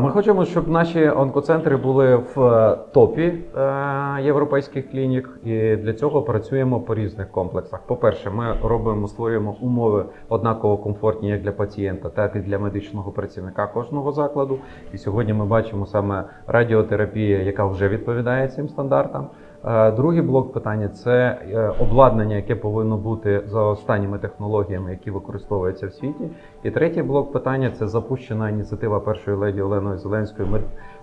Ми хочемо, щоб наші онкоцентри були в е, топі е, європейських клінік, і для цього працюємо по різних комплексах. По-перше, ми робимо, створюємо умови однаково комфортні як для пацієнта, так і для медичного працівника кожного закладу. І сьогодні ми бачимо саме радіотерапія, яка вже відповідає цим стандартам. Е, Другий блок питання це е, обладнання, яке повинно бути за останніми технологіями, які використовуються в світі. І третій блок питання це запущена ініціатива першої леді Оленої Зеленської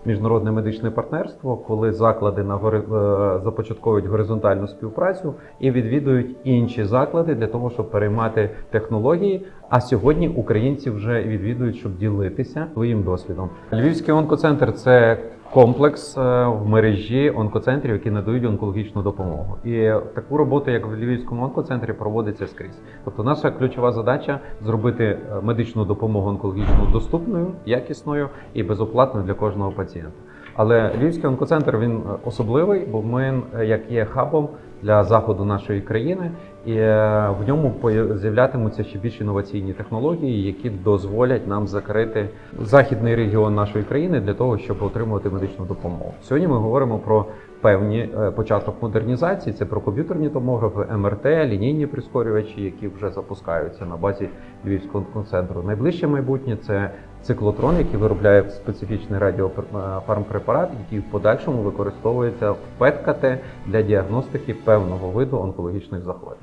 міжнародне медичне партнерство, коли заклади на гори- е, започатковують горизонтальну співпрацю і відвідують інші заклади для того, щоб переймати технології. А сьогодні українці вже відвідують, щоб ділитися своїм досвідом. Львівський онкоцентр це комплекс е, в мережі онкоцентрів, які надають онкологічну допомогу. І таку роботу, як в Львівському онкоцентрі, проводиться скрізь. Тобто, наша ключова задача зробити е, медичну допомогу онкологічну доступною, якісною і безоплатною для кожного пацієнта. Але Львівський онкоцентр він е, особливий, бо ми як є хабом для заходу нашої країни, і е, в ньому з'являтимуться ще більш інноваційні технології, які дозволять нам закрити західний регіон нашої країни для того, щоб отримувати медичну допомогу. Сьогодні ми говоримо про певні е, початок модернізації. Це про комп'ютерні томографи, МРТ, лінійні прискорювачі, які вже запускаються на базі Львівського онкоцентру. Найближче майбутнє це циклотрон, який виробляє специфічний радіофармпрепарат, який в подальшому використовується в ПЕТ-КТ для діагностики певного виду онкологічних захворювань.